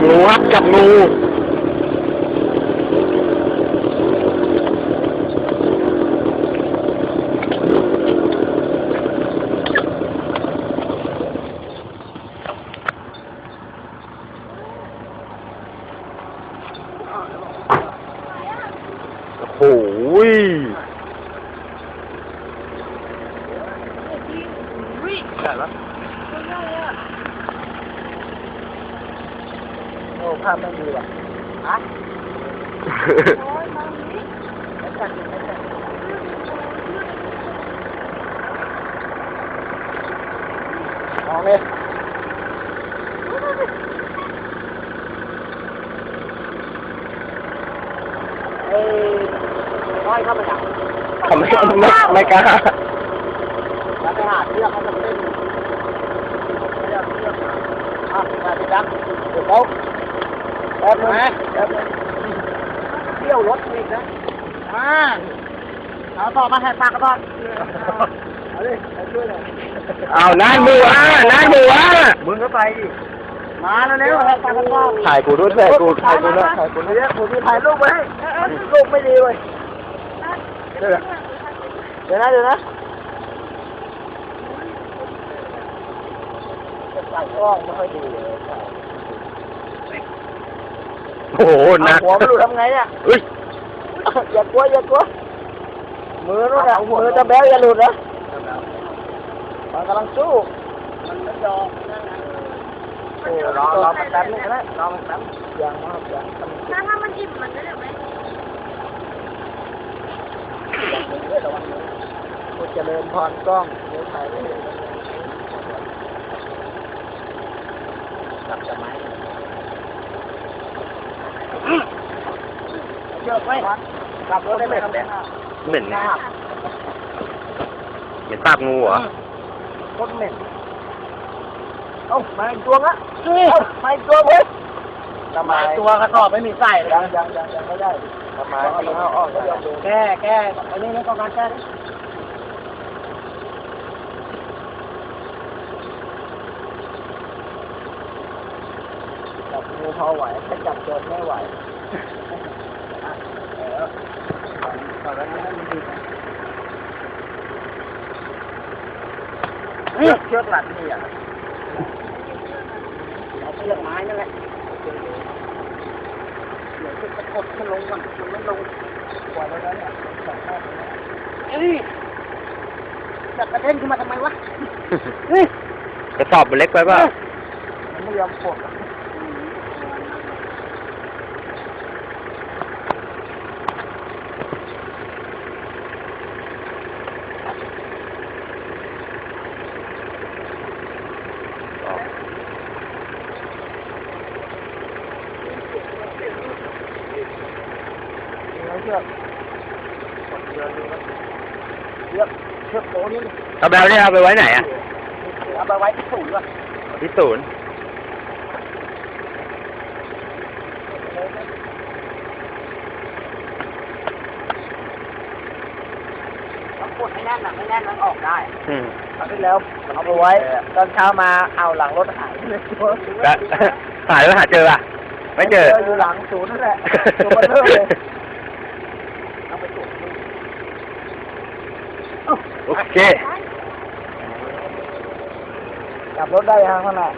บงูครับจับงูโอ้โหยได้แล้ว โอ้ภาพไม่ดีว่ะฮะไม่จัดไม่จัดมองเลยเอ้ยร้อยเข้าไปดักทำไมไม่ไม่กล้าแล้วไปหาเชือกเขาจะเล่นเชือกเชือกอะมาดิครับเดี๋ยวเขา แป๊บนึงแป๊บนึงเที่ยวรถอีกนะอ่าเอาต่อมาแหกปากกระบอกเอาดิเอาช่วยหน่อยเอานานบัวานานบัวมึงก็ไปดิมาแล้วเร็วแหกปากกระบอกถ่ายกูด้วยถ่ายกูถ่ายกูด้วยถ่ายกูด้วยกูจะถ่ายรูปไว้ให้รูปไม่ดีเว้ยเดี๋ยวนะเดี๋ยวนะเดี๋ยวนะใส่กล้องไม่ค่อยดีเลย โอ้โหหนักหัวไม่รู้ทำไงเนี่ยเฮ้ยอย่ากลัวอย่ากลัวมือนู่นน่ะมือจะแบ้วอย่าหลุดนะมันกำลังสู้มันไม่ยอมโอ้รอรอมันแป๊บนึงนะรอมันแป๊บยังมากยังถ้าถ้ามันอิ่มมันจะได้ไหมกูเจริญพรกล้องเดี๋ยวถ่ายไม่เห็นกลับจะไหม เชือกไว้กลับรถได้ไหมครับเนี่ยเหม็นไงเหม็นปากงูเหรอคตรเหม็นเอ้ามาอีกตัวละเอ้ามาอีกตัวเว้ยทำไมตัวกระสอบไม่มีไส้เลยยังยังยังยังไม่ได้ทำไมเอาออกแก้แก้อันนี้นี่ต้องการแก้จับงูพอไหวถ้าจับโจรไม่ไหว เชือกหลัดนี่อะเอาเชือกไม้นั่นแหละเดี๋ยวจะกดขึ้นลงก่อนมันไม่ลงปล่อยไว้แล้วเนี่ยสองข้างเลยเอ้ยจับกระเด็นขึ้นมาทำไมวะเฮ้ยกระสอบมันเล็กไปป่ะมันไม่ยอมปลดอะ เอาเชือกเชือกเชือกเชือกโตนี่เอาแบลเนี่ยเอาไปไว้ไหนอะเอาไปไว้ที่ศูนย์ว่ะที่ศูนย์ต้องกดให้แน่นอะไม่แน่นมันออกได้อืมคราวที่แล้วเอาไปไว้ ตอนเช้ามาเอาหลังรถหายเลยตัวแล้วหาแล้วหาเจออะ ไม่เจอ อยู่หลังศูนย์นั่นแหละตัวเบลอเลยเอาไปตรวจดู โอเค กลับรถได้ยังข้างน้า